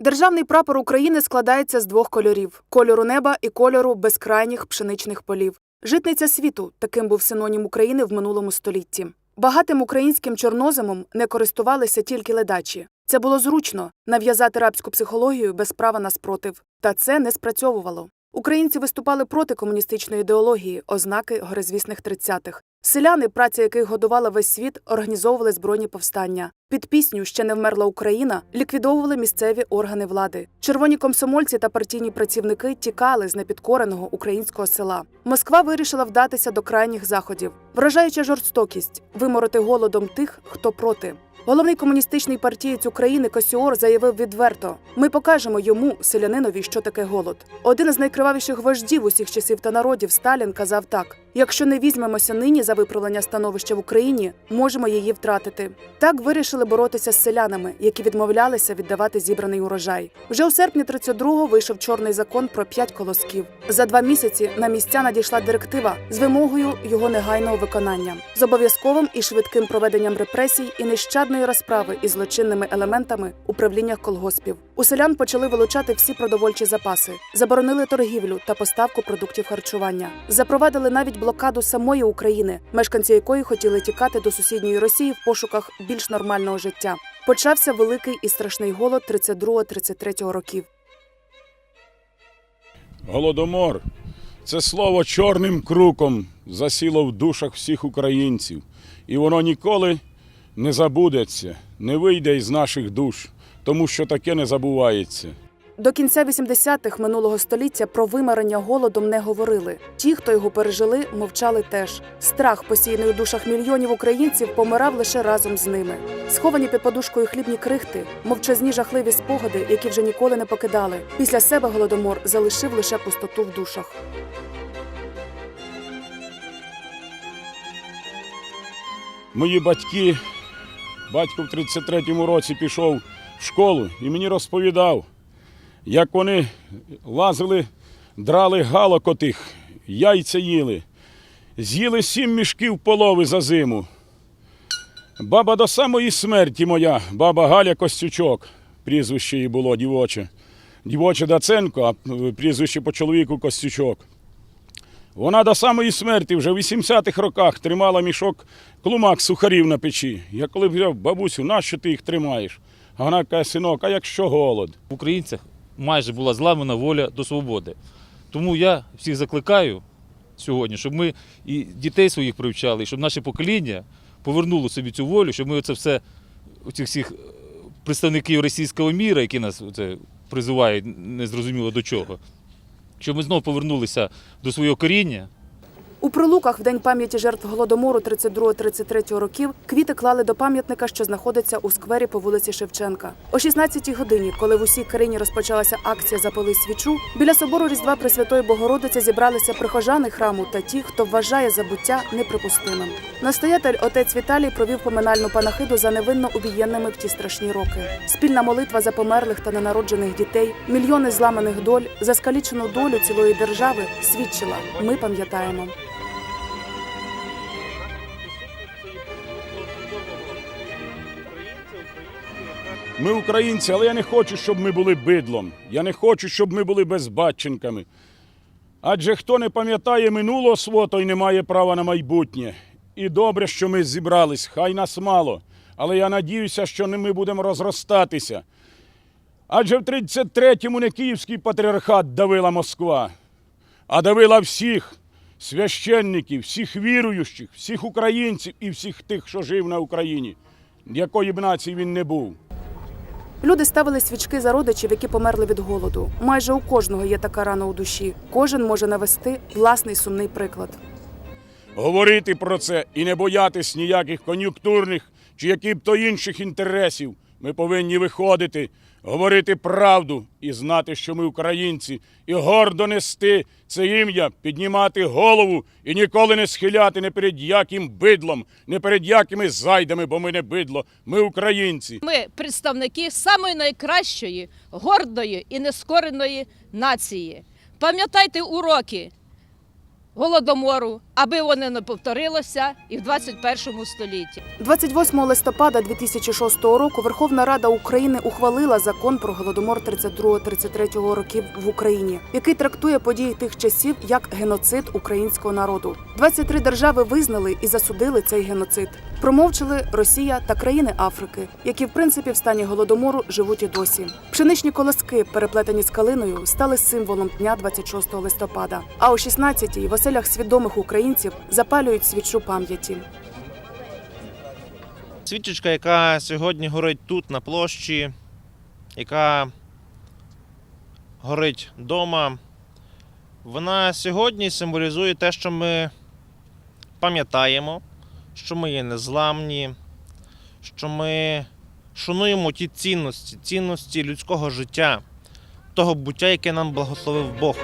Державний прапор України складається з двох кольорів: кольору неба і кольору безкрайніх пшеничних полів. Житниця світу таким був синонім України в минулому столітті. Багатим українським чорноземом не користувалися тільки ледачі. Це було зручно нав'язати рабську психологію без права на спротив. Та це не спрацьовувало. Українці виступали проти комуністичної ідеології, ознаки горизвісних тридцятих. Селяни, праця яких годувала весь світ, організовували збройні повстання. Під пісню Ще не вмерла Україна ліквідовували місцеві органи влади. Червоні комсомольці та партійні працівники тікали з непідкореного українського села. Москва вирішила вдатися до крайніх заходів, вражаюча жорстокість, виморити голодом тих, хто проти. Головний комуністичний партієць України Косіор заявив відверто: ми покажемо йому, селянинові, що таке голод. Один із найкривавіших вождів усіх часів та народів Сталін казав так: якщо не візьмемося нині за виправлення становища в Україні, можемо її втратити. Так вирішили боротися з селянами, які відмовлялися віддавати зібраний урожай. Вже у серпні 32-го вийшов чорний закон про п'ять колосків. За два місяці на місця надійшла директива з вимогою його негайного виконання, з обов'язковим і швидким проведенням репресій і нещадної розправи із злочинними елементами управліннях колгоспів. У селян почали вилучати всі продовольчі запаси, заборонили торгівлю та поставку продуктів харчування, запровадили навіть блокаду самої України, мешканці якої хотіли тікати до сусідньої Росії в пошуках більш нормального життя. Почався великий і страшний голод 32-33 років. Голодомор це слово чорним круком засіло в душах всіх українців, і воно ніколи не забудеться, не вийде із наших душ, тому що таке не забувається. До кінця 80-х минулого століття про вимирання голодом не говорили. Ті, хто його пережили, мовчали теж. Страх, посіяний у душах мільйонів українців, помирав лише разом з ними. Сховані під подушкою хлібні крихти, мовчазні жахливі спогади, які вже ніколи не покидали. Після себе голодомор залишив лише пустоту в душах. Мої батьки, батько в 33-му році пішов в школу і мені розповідав, як вони лазили, драли галок отих, яйця їли, з'їли сім мішків полови за зиму. Баба до самої смерті моя, баба Галя Костючок, прізвище її було дівоче. Дівоче Даценко, а е, прізвище по чоловіку Костючок. Вона до самої смерті вже в 80-х роках тримала мішок клумак сухарів на печі. Я коли взяв, бабусю, нащо ти їх тримаєш? А вона каже, синок, а якщо голод? в українцях майже була зламана воля до свободи. Тому я всіх закликаю сьогодні, щоб ми і дітей своїх привчали, і щоб наше покоління повернуло собі цю волю, щоб ми оце все, оцих всіх е, представників російського міра, які нас оце призивають незрозуміло до чого, щоб ми знову повернулися до свого коріння. У прилуках в день пам'яті жертв голодомору 32-33 років квіти клали до пам'ятника, що знаходиться у сквері по вулиці Шевченка. О 16-й годині, коли в усій країні розпочалася акція Запали свічу, біля собору Різдва Пресвятої Богородиці зібралися прихожани храму та ті, хто вважає забуття неприпустимим. Настоятель отець Віталій провів поминальну панахиду за невинно убієнними в ті страшні роки. Спільна молитва за померлих та ненароджених дітей, мільйони зламаних доль, за скалічену долю цілої держави свідчила. Ми пам'ятаємо. Ми українці, але я не хочу, щоб ми були бидлом. Я не хочу, щоб ми були безбатченками. Адже хто не пам'ятає минулого свого, той не має права на майбутнє. І добре, що ми зібрались, хай нас мало. Але я надіюся, що не ми будемо розростатися. Адже в 33-му не київський патріархат давила Москва, а давила всіх священників, всіх віруючих, всіх українців і всіх тих, що жив на Україні, якої б нації він не був. Люди ставили свічки за родичів, які померли від голоду. Майже у кожного є така рана у душі. Кожен може навести власний сумний приклад. говорити про це і не боятись ніяких кон'юнктурних чи яких б то інших інтересів. Ми повинні виходити, говорити правду і знати, що ми українці, і гордо нести це ім'я, піднімати голову і ніколи не схиляти не перед яким бидлом, не перед якими зайдами, бо ми не бидло, ми українці. Ми представники самої найкращої, гордої і нескореної нації. Пам'ятайте уроки. Голодомору, аби вони не повторилося і в 21 столітті. 28 листопада 2006 року Верховна Рада України ухвалила закон про голодомор 32-33 років в Україні, який трактує події тих часів як геноцид українського народу. 23 держави визнали і засудили цей геноцид. Промовчали Росія та країни Африки, які в принципі в стані голодомору живуть і досі. Пшеничні колоски, переплетені з калиною, стали символом дня 26 листопада. А о 16-й в оселях свідомих українців запалюють свічу пам'яті. Свічечка, яка сьогодні горить тут, на площі, яка горить вдома, вона сьогодні символізує те, що ми пам'ятаємо, що ми є незламні, що ми шануємо ті цінності, цінності людського життя, того буття, яке нам благословив Бог.